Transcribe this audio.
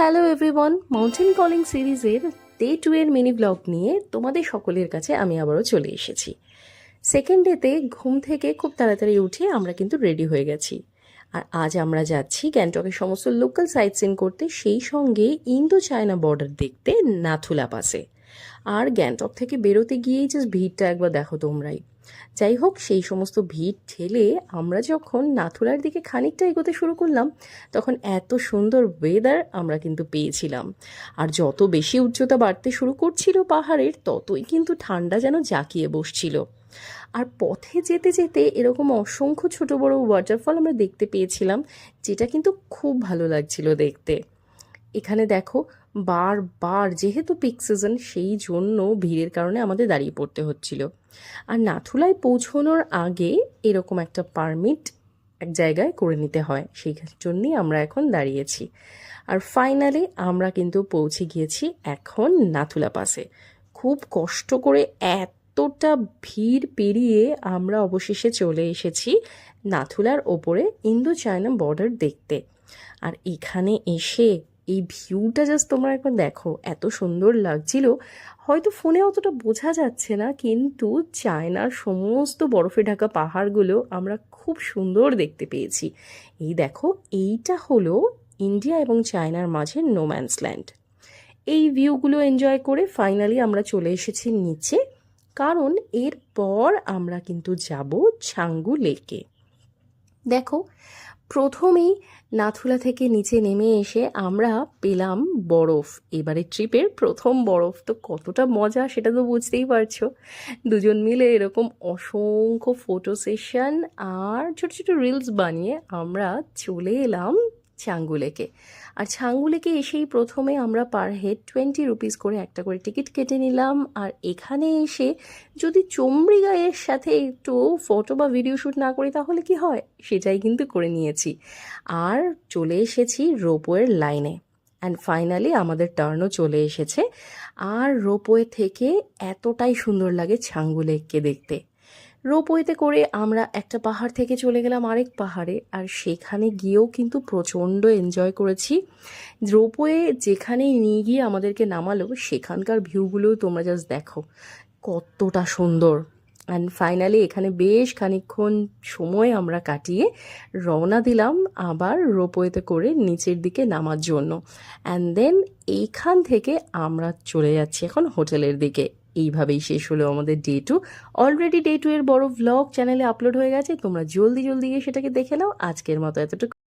Hello everyone mountain calling সিরিজের day two এর mini blog নিয়ে তোমাদের সকলের কাছে আমি আবারও চলে এসেছি। সেকেন্ড ডেতে ঘুম থেকে খুব তাড়াতাড়ি উঠে আমরা কিন্তু রেডি হয়ে গেছি। আর আজ আমরা যাচ্ছি গ্যাংটকের সমস্ত লোকাল সাইট সিন করতে, সেই সঙ্গে ইন্দো চায়না বর্ডার দেখতে নাথুলা পাসে আর গ্যাংটক থেকে বেরোতে গিয়েই জাস্ট ভিড়টা একবার দেখো তোমরাই। যাই হোক সেই সমস্ত ভিড় ঠেলে আমরা যখন নাথুলার দিকে খানিকটা এগোতে শুরু করলাম, তখন এত সুন্দর ওয়েদার আমরা কিন্তু পেয়েছিলাম। আর যত বেশি উচ্চতা বাড়তে শুরু করছিল পাহাড়ের, ততই কিন্তু ঠান্ডা যেন জাঁকিয়ে বসছিল। আর পথে যেতে যেতে এরকম অসংখ্য ছোট বড় ওয়াটারফল আমরা দেখতে পেয়েছিলাম, যেটা কিন্তু খুব ভালো লাগছিল দেখতে। এখানে দেখো বারবার যেহেতু পিক সিজন সেই জন্য ভিড়ের কারণে আমাদের দাঁড়িয়ে পড়তে হচ্ছিল। আর নাথুলায় পৌঁছানোর আগে এরকম একটা পারমিট এক জায়গায় করে নিতে হয়, সেই জন্যই আমরা এখন দাঁড়িয়েছি। আর ফাইনালি আমরা কিন্তু পৌঁছে গিয়েছি এখন নাথুলা পাসে খুব কষ্ট করে এতটা ভিড় পেরিয়ে আমরা অবশেষে চলে এসেছি নাথুলার ওপরে ইন্দো চায়না বর্ডার দেখতে। আর এখানে এসে এই ভিউটা জাস্ট তোমরা একবার দেখো, এত সুন্দর লাগছিল। হয়তো ফোনে অতটা বোঝা যাচ্ছে না, কিন্তু চায়নার সমস্ত বরফে ঢাকা পাহাড়গুলো আমরা খুব সুন্দর দেখতে পেয়েছি। এই দেখো, এইটা হলো ইন্ডিয়া এবং চায়নার মাঝে নোম্যান্স ল্যান্ড এই ভিউগুলো এনজয় করে ফাইনালি আমরা চলে এসেছি নিচে, কারণ এরপর আমরা কিন্তু যাব ছাঙ্গু লেকে। দেখো, প্রথমেই নাথুলা থেকে নিচে নেমে এসে আমরা পেলাম বরফ। এবারে ট্রিপের প্রথম বরফ। তো কতটা মজা সেটা তো বুঝতেই পারছ। দুজন মিলে এরকম অসংখ্য ফটো সেশন আর ছোট ছোট রিলস বানিয়ে আমরা চলে এলাম ছাঙ্গুলেকে। আর ছাঙ্গুলেকে এসেই প্রথমে আমরা পার হেড টোয়েন্টি রুপিস করে একটা করে টিকিট কেটে নিলাম। আর এখানে এসে যদি চমড়ি গায়ের সাথে একটু ফটো বা ভিডিও শ্যুট না করি তাহলে কি হয়? সেটাই কিন্তু করে নিয়েছি। আর চলে এসেছি রোপওয়ের লাইনে অ্যান্ড ফাইনালি আমাদের টার্নও চলে এসেছে। আর রোপওয়ে থেকে এতটাই সুন্দর লাগে ছাঙ্গুলেককে দেখতে। রোপওয়েতে করে আমরা একটা পাহাড় থেকে চলে গেলাম আরেক পাহাড়ে, আর সেখানে গিয়েও কিন্তু প্রচণ্ড এনজয় করেছি। রোপওয়ে যেখানে নিয়ে গিয়ে আমাদেরকে নামালো, সেখানকার ভিউগুলোও তোমরা জাস্ট দেখো। কতটা সুন্দর। অ্যান্ড ফাইনালি এখানে বেশ খানিকক্ষণ সময় আমরা কাটিয়ে রওনা দিলাম আবার রোপওয়েতে করে নিচের দিকে নামার জন্য। অ্যান্ড দেন এইখান থেকে আমরা চলে যাচ্ছি এখন হোটেলের দিকে। এইভাবেই শেষ হলো আমাদের day two already day two এর বড় ভ্লগ চ্যানেলে আপলোড হয়ে গেছে, তোমরা জলদি জলদি গিয়ে সেটাকে দেখে নাও। আজকের মতো এতটুকু।